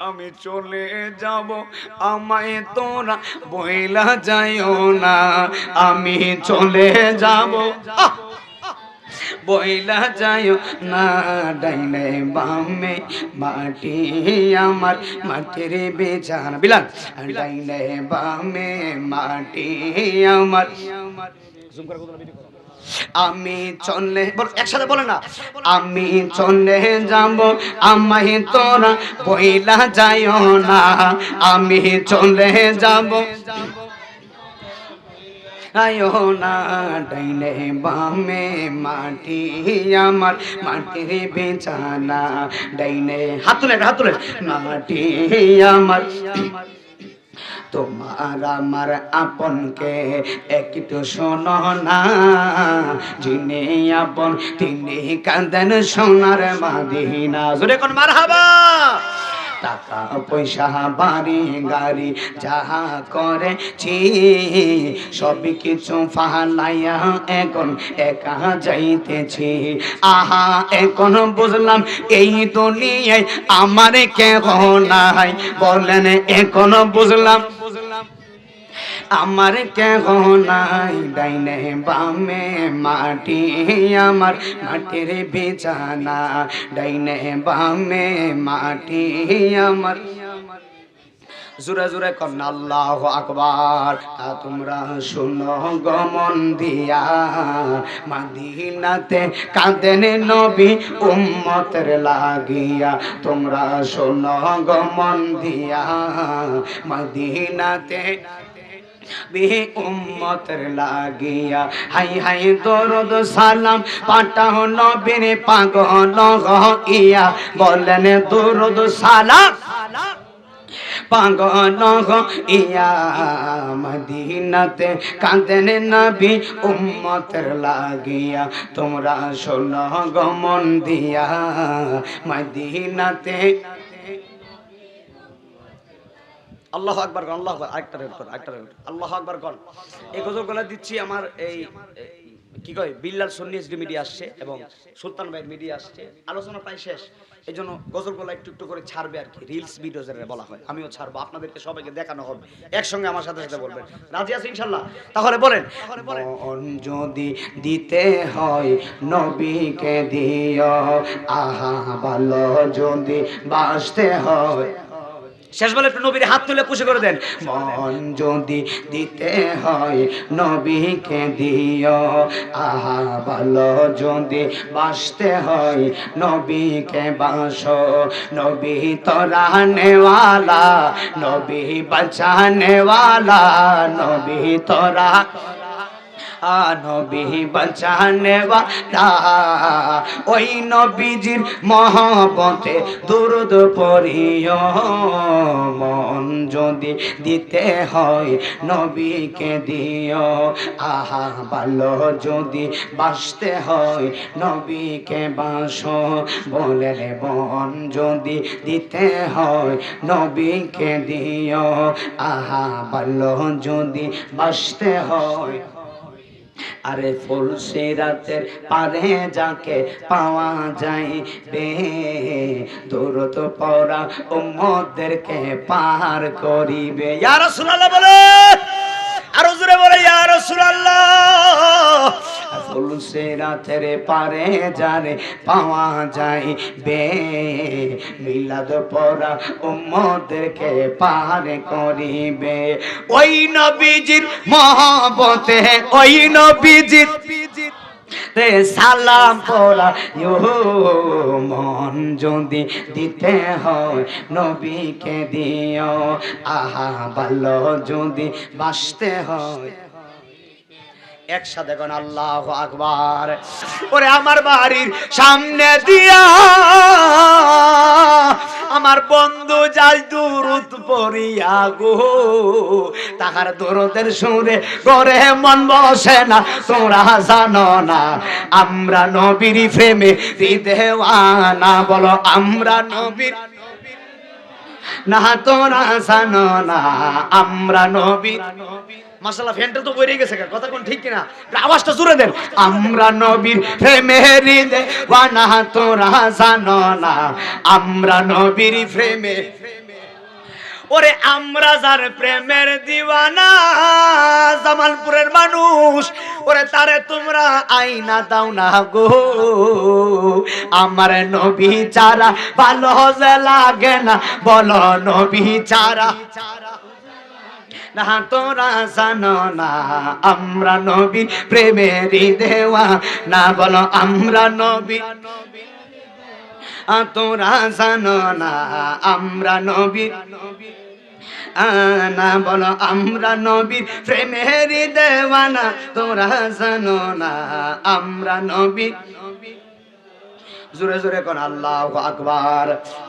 আমি চলে যাব। আমায় তোরা বইলা যাইও না। আমি চলে যাব! বইলা যাইও না। ডাইনে বামে মাটি আমার, মাটির বেচান বিলাল, ডাইনে বামে মাটি আমার। জুম। আমি চলে একসাথে বলে না। আমি চলে যাব আমায় তোরা বইলা যাইও না। আমি চলে যাব। আয়ো না ডাইনে বামে মাটি আমার মাটির বেচানা ডাইনে হাত তুলে হাত তুলে। মাটি আমার। তোমার আমার আপনকে একটু শোনো না। যিনি আপন, তিনি কাঁদেন সোনার মাদিনা। জোরে কোন মার হাবা টাকা, পয়সা, বাড়ি, গাড়ি, যাহা করেছি, সব কিছু ফালাইয়া এখন একা যাইতেছি। আহা, এখন বুঝলাম এই দুনিয়ায় আমার কেহ নাই। বলেন, এখন বুঝলাম আমার কেহ নাই, ডাইনে বামে মাটি, আমার মাটির বিছানা, ডাইনে বামে মাটি, আমার জুরে জুরে কন্যা আল্লাহ আকবার। তা তোমরা শুনো গমন দিয়া, মাদিনাতে কাঁদেন নবী উম্মতের লাগিয়া। তোমরা শুনো গমন দিয়া, মাদিনাতে বিহি উম্মতের লাগিয়া, হাই হাই, দরদ, সালাম। পাঠাও নবীর পাগল ইয়া বলেন দরদ, সালাম। পাগল মদিনাতে কাঁদেন নবী উম্মতের লাগিয়া, তোমরা শোনো গমন দিয়া। মদিনাতে আল্লাহ আকবার গণ, আল্লাহ আকবার, আরেকটা রেড কর, আরেকটা রেড আল্লাহ আকবার গণ। এই গজলগুলো দিচ্ছি আমার এই কি কয়, বিল্লাল সন্নি এসডি মিডিয়া আসছে এবং সুলতান ভাইয়ের মিডিয়া আসছে। আলোচনা প্রায় শেষ। এই জন্য গজলগুলো একটু একটু করে ছাড়বে আর কি। রিলস ভিডিও যেটা বলা হয়। আমিও ছাড়বো, আপনাদেরকে সবাইকে দেখানো হবে। একসঙ্গে আমার সাথে সাথে বলবেন। রাজি আছে ইনশাল্লাহ তাহলে বলেন। যদি দিতে হয় নবীকে দিও, আহা, ভালো যদি বাঁচতে হয়। শেষ বলে একটু নবীর হাত তুলে খুশি করে দেন। মন যদি দিতে হয়, নবীকে দিও। আহা, ভালো যদি বাঁচতে হয়, নবীকে বাসো। নবী তোরা নেওয়ালা নবী বাঁচানেওয়ালা, নবী তোরা নবী বাঁচানে ওই নবীজির মহবতে দুরুদ পড়িও। মন যদি দিতে হয় নবীকে দিও। আহা, ভালো যদি বাঁচতে হয় নবীকে বাসো বলে মন যদি দিতে হয় নবীকে দিও। আহা, ভালো যদি বাঁচতে হয় আরে ফুল রাতের পারে যাকে পাওয়া যায় বে দূরত পড়া উম্মদেরকে পার করিবে। ইয়া রাসূলুল্লাহ বলে, আরও জোরে বলে, ইয়া রাসূলুল্লাহ। ফুল রাতের পারে যারে পাওয়া যায় বে। মিলাদ পড়া উম্মদেরকে পার করিবে। ওই নবীজির মহব্বতে, ওই নবীজির রে সালাম পড়া মন যদি দিতে হয় নবীকে দিও। আহা, ভালো যদি বাঁচতে হয় একসাথে কোন আল্লাহ আকবার। ওরে আমার বাড়ির সামনে দিয়া, আমার বন্ধু যাই দূরত পড়িয়া গো, তাহার দূরতের সুরে করে মন বসে না, তোমরা জানো না, আমরা নবীর প্রেমে দেওয়ানা বলো আমরা নবীর না তোরা জানো না, আমরা নবীর মাসাল্লাহ ফ্যানটা তো বইরে গেছে কথা কোন ঠিক কিনা? আওয়াজটা জুড়ে দেন। আমরা নবীর প্রেমেরি দেওয়ানা তোরা জানো না। আমরা নবীর প্রেমে। ওরে আমরা যার প্রেমের দিওয়ানা, জামালপুরের মানুষ। ওরে তারে তোমরা আইনা দাও না গো। আমার নবী চারা ভালো লাগে না, বলো নবী চারা না তোরা জানো না, আমরা নবী প্রেমেরই দেওয়া। না বলো, আমরা নবী তোরা জানো না, আমরা নবী না বলো, আমরা নবীর প্রেমেরই দেওয়ানা তোরা জানো না, আমরা নবী জোরে জোরে কোন আল্লাহ আকবার।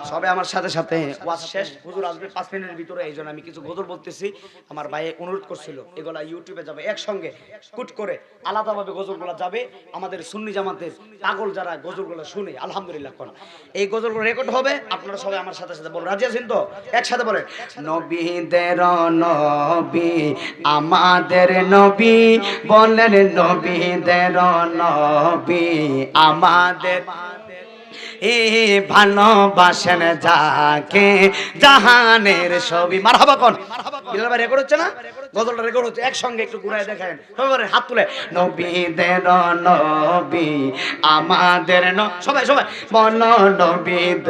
সবে আমার সাথে সাথে ওয়াজ শেষ, হুজুর আসবে পাঁচ মিনিটের ভিতরে, এই আমি কিছু গজল বলতেছি। আমার ভাই অনুরোধ করছিল, এগুলা ইউটিউবে যাবে, একসঙ্গে কুট করে আলাদাভাবে গজলগুলো যাবে। আমাদের সুন্নি জামাতের পাগল যারা গজলগুলো শুনে, আলহামদুলিল্লাহ কোন। এই গজলগুলো রেকর্ড হবে, আপনারা সবাই আমার সাথে সাথে বলুন। রাজি আছেন তো? একসাথে বলেন। নবীদের নবী, আমাদের নবী, বলেন নবীদের নবী, আমাদের ভালোবাসেন যাকে জাহানের ছবি। মার হবা কোন? বিলাল ভাই রেকর্ড হচ্ছে না? গজলটা রেকর্ড হচ্ছে। একসঙ্গে একটু ঘুরায় দেখেন সবাই হাত তুলে। নবীদের নবী, আমাদের ন, সবাই সবাই। বল নবীদ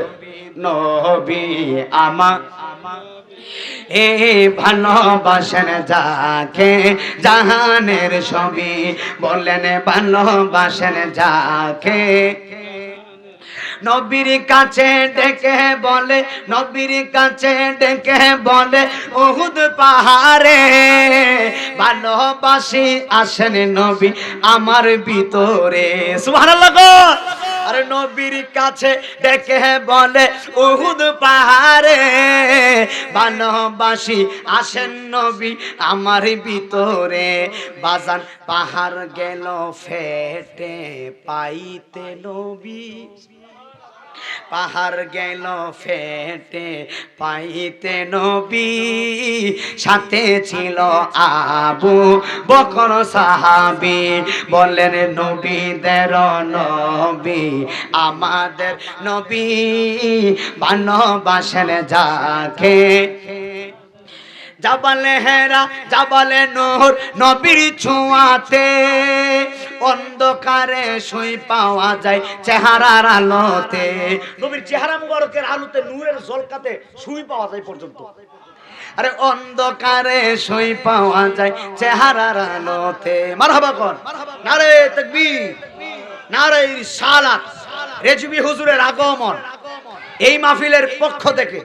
নবী, আমা, এ ভালোবাসেন যাকে জাহানের ছবি। বললেন ভালোবাসেন যাকে নবীর কাছে ডেকে বলে, নবীর কাছে ডেকে বলে, উহুদ পাহাড়ে ভালোবাসি আসেন নবী আমার ভিতরে। সুবহানাল্লাহ। আরে নবীর কাছে ডেকে বলে, উহুদ পাহাড়ে ভালোবাসি আসেন নবী আমার ভিতরে। বাজান পাহাড় গেল, ফেটে পাইতে নবী। পাহাড় গেল ফেটে, পাইতে নবী। সাথে ছিল আবু বকর সাহাবি। বললেন, নবীদের নবী, আমাদের নবী। ভালোবাসেন যাকে জাবালে হেরা, জাবালে নোর, নবীর ছোঁয়াতে। অন্ধকারে শুই পাওয়া যায় চেহারার আলোতে। নবীর চেহারা মুবারকের আলোতে, নূরের জলকাতে শুই পাওয়া যায় পর্যন্ত। আরে অন্ধকারে শুই পাওয়া যায় চেহারার আলোতে। মারহাবা কর নারে তাকবীর, নারে সালাত রেজবি হুজুরের আগমন। এই মাহফিলের পক্ষ থেকে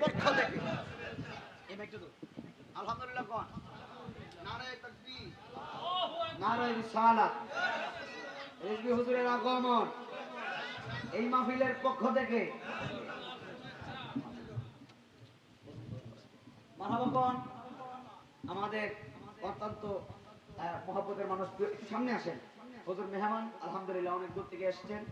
আলহামদুলিল্লাহ কোন নারায়ে তাকবীর আগমন। এই মাহফিলের পক্ষ থেকে। মারহাবা আমাদের অত্যন্ত মহব্বতের মানুষ সামনে আসেন। হুজুর মেহমান, আলহামদুলিল্লাহ, অনেক দূর থেকে এসেছেন।